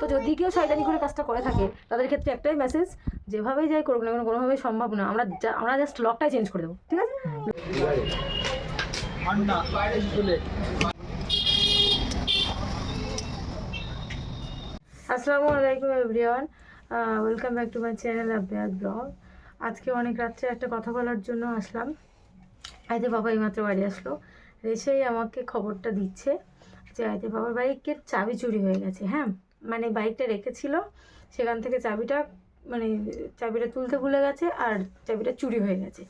তো যদি কেউ শয়তানি করে কাজটা করে থাকে, তাদের ক্ষেত্রে একটাই মেসেজ যেভাবেই যাই করুক না কেন, কোনোভাবেই সম্ভব না। আমরা আমরা জাস্ট লকটাই চেঞ্জ করে দেবো, ঠিক আছে? আসসালামু আলাইকুম everyone welcome back to my channel Abbas blog আজকে অনেক রাত্রে একটা কথা বলার জন্য আসলাম। আইতে বাবা এইমাত্র বাড়ি আসলো, এসেই আমাকে খবরটা দিচ্ছে যে আইতে বাবার বাইকের চাবি চুরি হয়ে গেছে হ্যাঁ? মানে বাইকটা রেখেছিল, সেখান থেকে চাবিটা মানে চাবিটা তুলতে ভুলে গেছে আর চাবিটা চুরি হয়ে গেছে।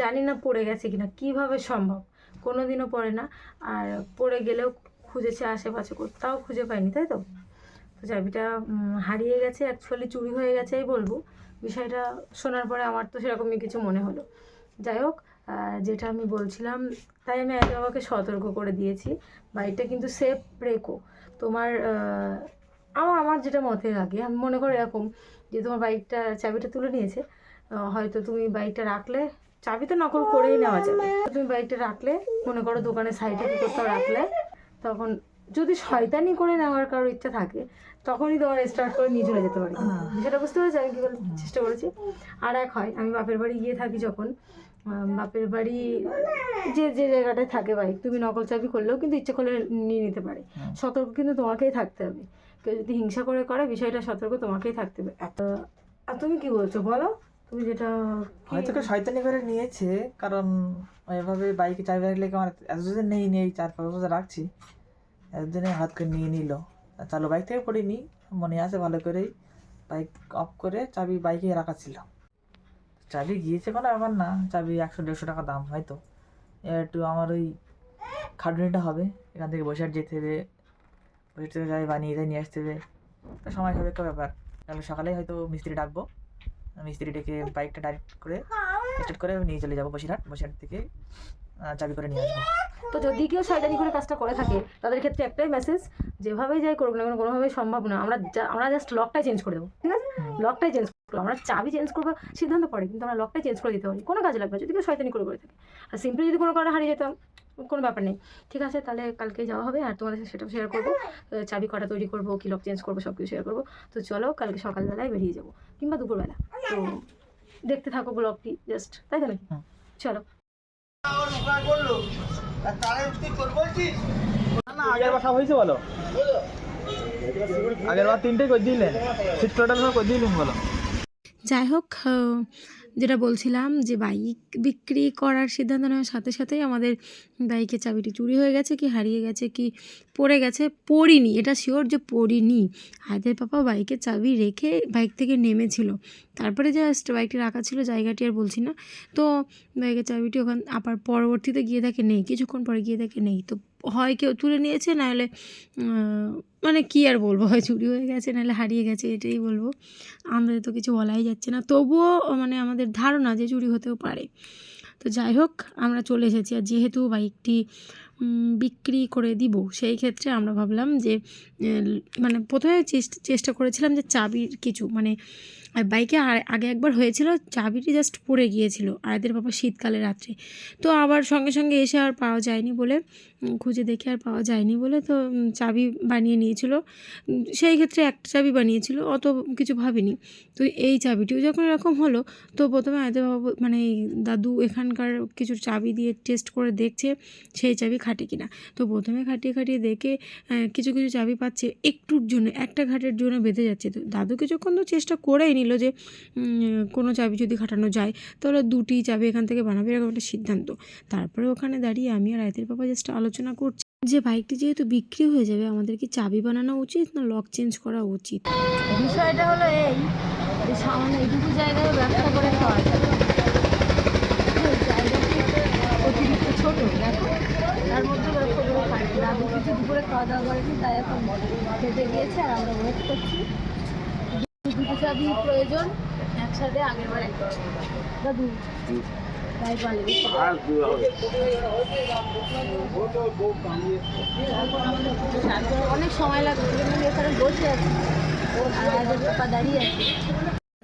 জানি না পড়ে গেছে কিনা, কীভাবে সম্ভব? কোনো দিনও পড়ে না। আর পড়ে গেলেও খুঁজেছে আশেপাশে কোথাও খুঁজে পাইনি, তাই তো? তো চাবিটা হারিয়ে গেছে অ্যাকচুয়ালি চুরি হয়ে গেছেই বলব। বিষয়টা শোনার পরে আমার তো সেরকমই কিছু মনে হলো। যাই হোক যেটা আমি বলছিলাম, তাই আমি আগে বাবাকে সতর্ক করে দিয়েছি। বাইকটা কিন্তু সেফ রেখো। তোমার আমার আমার যেটা মতে লাগে আমি মনে করি এরকম যে তোমার বাইকটা চাবিটা তুলে নিয়েছে হয়তো তুমি বাইকটা রাখলে চাবি তো নকল করেই নেওয়া যাবে। তুমি বাইকটা রাখলে মনে করো দোকানের সাইডে কোথাও রাখলে তখন যদি শয়তানি করে নেওয়ার কারোর ইচ্ছা থাকে তখনই তোমার স্টার্ট করে নিয়ে চলে যেতে পারি। সেটা বুঝতে পেরেছি? আমি কী বলতে চেষ্টা করেছি? আর এক হয় আমি বাপের বাড়ি গিয়ে থাকি যখন বাপের বাড়ি যে যে জায়গাটায় থাকে বাইক তুমি নকল চাবি করলেও কিন্তু ইচ্ছে করলে নিয়ে নিতে পারে। সতর্ক কিন্তু তোমাকেই থাকতে হবে। কেউ যদি হিংসা করে করে, বিষয়টা সতর্ক তোমাকেই থাকতে হবে। এত, আর তুমি কি বলছো? বলো। তুমি যেটা হয়তো কেউ শয়তানি করে নিয়েছে, কারণ এভাবে বাইকে চাবি রাখলে আমার এতদিন নেই নেই, চার পাঁচ বছর রাখছি। এতদিনে হাত করে নিয়ে নিল। চালু, বাইক থেকে পড়িনি মনে আছে ভালো করেই। বাইক অফ করে চাবি বাইকে রাখা ছিল। চাবি গিয়েছে কোনো ব্যাপার না। চাবি একশো, দেড়শো টাকা দাম হয়তো একটু আমার ওই খাটুনিটা হবে। এখান থেকে বসে যেতে হবে। বসে থেকে যাই বানিয়ে যাই নিয়ে আসতে হবে তো সময় হবে একটা ব্যাপার। তাহলে সকালে হয়তো মিস্ত্রি ডাকবো। মিস্ত্রি ডেকে বাইকটা ডাইরেক্ট করে স্টার্ট করে নিয়ে চলে যাব বসিরহাট। বসিরহাট থেকে চাবি করে নিয়ে আসব। তো যদি কেউ শয়তানি করে কাজটা করে থাকে তাদের ক্ষেত্রে একটাই মেসেজ যেভাবেই যাই করুক না কেন কোনোভাবেই সম্ভব না। আমরা আমরা জাস্ট লকটাই চেঞ্জ করে দেবো ঠিক আছে? লকটাই চেঞ্জ করব আমরা চাবি চেঞ্জ করব সিদ্ধান্ত পড়ে কিন্তু আমরা লকটাই চেঞ্জ করে দিতে পারি। কোনো কাজে লাগবে যদি কেউ শয়তানি করে করে থাকে। আর সিম্পলি যদি কোনো কারণে হারিয়ে যেতাম কোনো ব্যাপার নেই। ঠিক আছে তাহলে কালকে যাওয়া হবে আর তোমাদের সাথে সেটাও শেয়ার করব। চাবি কটা তৈরি করব কি লক চেঞ্জ করব সব কিছু শেয়ার করব। তো চলো কালকে সকালবেলায় বেরিয়ে যাব কিংবা দুপুরবেলা। তো দেখতে থাকো ব্লগটি জাস্ট তাই তো নাকি? না আগের বার সব হয়েছে বলো। আগের বার তিনটে করে দিলেন সিট টোটাল করে দিলেন বলো। যাই হোক যেটা বলছিলাম যে বাইক বিক্রি করার সিদ্ধান্ত নেওয়ার সাথে সাথেই আমাদের বাইকের চাবিটি চুরি হয়ে গেছে কি হারিয়ে গেছে কি পড়ে গেছে, পড়িনি, এটা শিওর যে পড়িনি। হায়দের পাপা বাইকের চাবি রেখে বাইক থেকে নেমেছিল। তারপরে জাস্ট বাইকটি রাখা ছিল, জায়গাটি আর বলছি না। তো বাইকের চাবিটি ওখান, আবার পরবর্তীতে গিয়ে দেখে নেই, কিছুক্ষণ পরে গিয়ে দেখে নেই। তো হয় কেউ তুলে নিয়েছে, নাহলে মানে কি আর বলব? হয় চুরি হয়ে গেছে, নাহলে হারিয়ে গেছে, এটাই বলব। আমাদের তো কিছু বলাই যাচ্ছে না। তবুও মানে আমাদের ধারণা যে চুরি হতেও পারে। তো যাই হোক, আমরা চলে এসেছি। আর যেহেতু বাইকটি বিক্রি করে দিব। সেই ক্ষেত্রে আমরা ভাবলাম যে মানে প্রথমে চেষ্টা করেছিলাম যে চাবির কিছু মানে বাইকে আগে একবার হয়েছিল, চাবিটি জাস্ট পড়ে গিয়েছিল, আয়াদের বাবা শীতকালে রাত্রে। তো আবার সঙ্গে সঙ্গে এসে আর পাওয়া যায়নি বলে খুঁজে দেখে আর পাওয়া যায়নি বলে তো চাবি বানিয়ে নিয়েছিল। সেই ক্ষেত্রে একটা চাবি বানিয়েছিল, অত কিছু ভাবিনি। তো এই চাবিটিও যখন এরকম হলো, তো প্রথমে আয়তে বাবা মানে দাদু এখানকার কিছু চাবি দিয়ে টেস্ট করে দেখছে, সেই চাবি খাটে কিনা। তো প্রথমে খাটিয়ে খাটিয়ে দেখে কিছু কিছু চাবি পাচ্ছে একটুর জন্য, একটা ঘাটের জন্য বেঁধে যাচ্ছে। তো দাদু কিছুক্ষণ তো চেষ্টা করেই নিল যে কোনো চাবি যদি খাটানো যায়, তাহলে দুটি চাবি এখান থেকে বানাবে, এরকম একটা সিদ্ধান্ত। তারপরে ওখানে দাঁড়িয়ে আমি আর আয়তের বাবা জাস্ট আলোচনা করছি যে, বাইকটি যেহেতু বিক্রি হয়ে যাবে, আমাদের কি চাবি বানানো উচিত না লক চেঞ্জ করা উচিত? বিষয়টা হলো এই যে সামনে এইটুকু জায়গায় ব্যবসা করে খাওয়া যায় অতিরিক্ত ছোট, দেখো তার মধ্যে ব্যবসা করে খাই দাদু কিছু দুপুরে খাওয়া দাওয়া করেনি, তাই এখন খেতে গিয়েছে আর আমরা ওয়েট করছি। দুটো চাবি প্রয়োজন একসাথে আগের বার দাদু তাই পারলে অনেক সময় লাগবে এখানে বসে আছি আর দাঁড়িয়ে আছে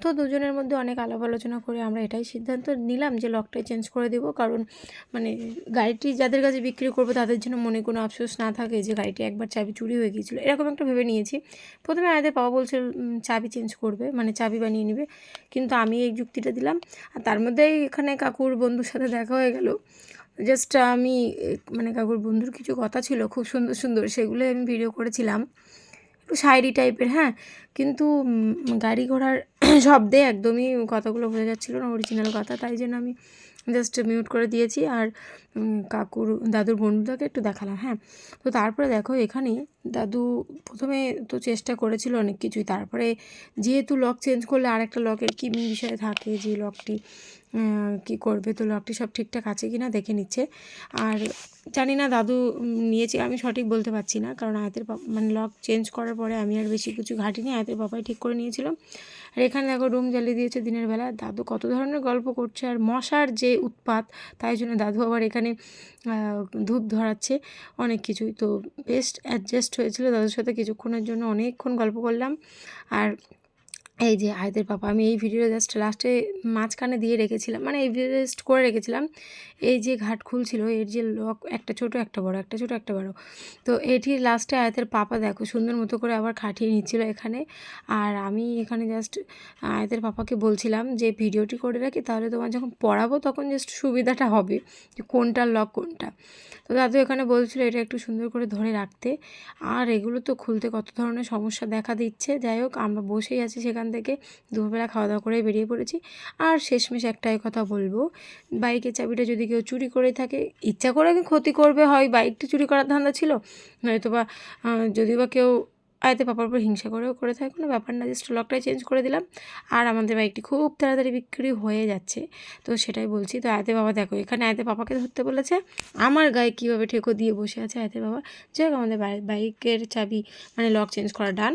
তো দুজনের মধ্যে অনেক আলাপ আলোচনা করে আমরা এটাই সিদ্ধান্ত নিলাম যে লকটাই চেঞ্জ করে দেবো। কারণ মানে গাড়িটি যাদের কাছে বিক্রি করব তাদের জন্য মনে কোনো আফসোস না থাকে যে গাড়িটি একবার চাবি চুরি হয়ে গিয়েছিল। এরকম একটা ভেবে নিয়েছি। প্রথমে আমাদের বাবা বলছিল চাবি চেঞ্জ করবে মানে চাবি বানিয়ে নেবে। কিন্তু আমি এই যুক্তিটা দিলাম। আর তার মধ্যেই এখানে কাকুর বন্ধুর সাথে দেখা হয়ে গেল। জাস্ট আমি মানে কাকুর বন্ধুর কিছু কথা ছিল, খুব সুন্দর সুন্দর, সেগুলোই আমি ভিডিও করেছিলাম। শায়রি টাইপের হ্যাঁ? কিন্তু গাড়ি ঘোড়ার শব্দে একদমই কথাগুলো বোঝা যাচ্ছিল না অরিজিনাল কথা। তাই জন্য আমি জাস্ট মিউট করে দিয়েছি আর কাকুর, দাদুর বন্ধুটাকে একটু দেখালাম হ্যাঁ? তো তারপরে দেখো এখানে দাদু প্রথমে তো চেষ্টা করেছিল অনেক কিছুই। তারপরে যেহেতু লক চেঞ্জ করলে আরেকটা লকের কী বিষয়ে থাকে, যে লকটি কী করবে তো লকটি সব ঠিকঠাক আছে কি না দেখে নিচ্ছে। আর জানি না দাদু নিয়েছে, আমি সঠিক বলতে পারছি না, কারণ আয়তের মানে লক চেঞ্জ করার পরে আমি আর বেশি কিছু ঘাটিনি, আয়তের বাবাই ঠিক করে নিয়েছিল। আর এখানে দেখো রুম জ্বালিয়ে দিয়েছে দিনের বেলা। দাদু কত ধরনের গল্প করছে আর মশার যে উৎপাত, তাই জন্য দাদু আবার এখানে ধূপ ধরাচ্ছে অনেক কিছুই। তো বেস্ট অ্যাডজাস্ট হয়েছিল, দাদুর সাথে কিছুক্ষণের জন্য অনেকক্ষণ গল্প করলাম। আর এই যে আয়দের পাপা আমি এই ভিডিও জাস্ট লাস্টে মাঝখানে দিয়ে রেখেছিলাম মানে এই ভিডিও জাস্ট করে রেখেছিলাম। এই যে ঘাট খুলছিল, এর যে লক একটা ছোট, একটা বড়, একটা ছোট, একটা বড়। তো এটি লাস্টে আয়তের পাপা দেখো, সুন্দর মতো করে আবার খাটিয়ে নিচ্ছিল এখানে। আর আমি এখানে জাস্ট আয়তের পাপাকে বলছিলাম যে ভিডিওটি করে রাখি, তাহলে তোমার যখন পড়াবো, তখন জাস্ট সুবিধাটা হবে, যে কোনটার লক কোনটা। তো দাদু এখানে বলছিল, এটা একটু সুন্দর করে ধরে রাখতে। আর এগুলো তো খুলতে কত ধরনের সমস্যা দেখা দিচ্ছে। যাই হোক, আমরা বসেই আছি সেখান থেকে দুপুরবেলা খাওয়া দাওয়া করে বেরিয়ে পড়েছি। আর শেষমেশ একটাই কথা বলব, বাইকের চাবিটা যদি কেউ চুরি করে থাকে, ইচ্ছা করে ক্ষতি করবে, হয় বাইকটি চুরি করার ধান্দা ছিল নয়তো বা যদি বা কেউ আয়তে পাপার উপর হিংসা করেও করে থাকে, কোনো ব্যাপার না জাস্ট লকটাই চেঞ্জ করে দিলাম। আর আমাদের বাইকটি খুব তাড়াতাড়ি বিক্রি হয়ে যাচ্ছে, তো সেটাই বলছি। তো আয়তে বাবা দেখো, এখানে আয়তে পাপাকে ধরতে বলেছে, আমার গায়ে কীভাবে ঠেকো দিয়ে বসে আছে আয়তে বাবা? যাই আমাদের বাইকের চাবি মানে লক চেঞ্জ করা ডান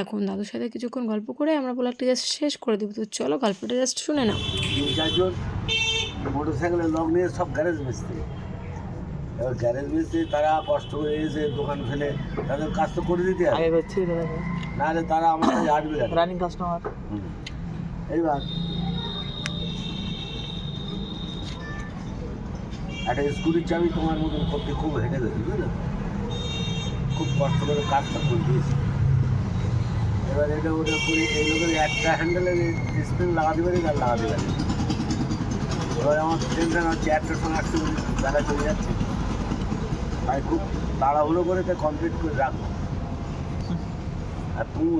এখন দাদুর সাথে কিছুক্ষণ গল্প করে আমরা ব্লগটি জাস্ট শেষ করে দেবো। তো চলো গল্পটা জাস্ট শুনে নাও। চারজন লক নিয়ে সব গ্যারেজ বেচতে। এবার গ্যারেজ বেচতে তারা কষ্ট করে এসে দোকান ফেলে তাদের কাজ তো করে দিতে হবে আগে করছি নাহলে তারা আমার কাছে আসবে? Running customer. এইবার একটা স্কুটির চাবি তোমার মতন করতে খুব হেঁটে গেছে বুঝলে খুব কষ্ট করে কাজটা করে দিয়েছি এবার এটা ওটা করে এই লোকের একটা হ্যান্ডেলে স্প্রিং লাগাতে পারি আর লাগাতে পারি। এবার আমার টেনশন হচ্ছে একটার সময় আসতে বেলা চলে যাচ্ছে তাই খুব তাড়াহুড়ো করে কমপ্লিট করে রাখব আর তুমি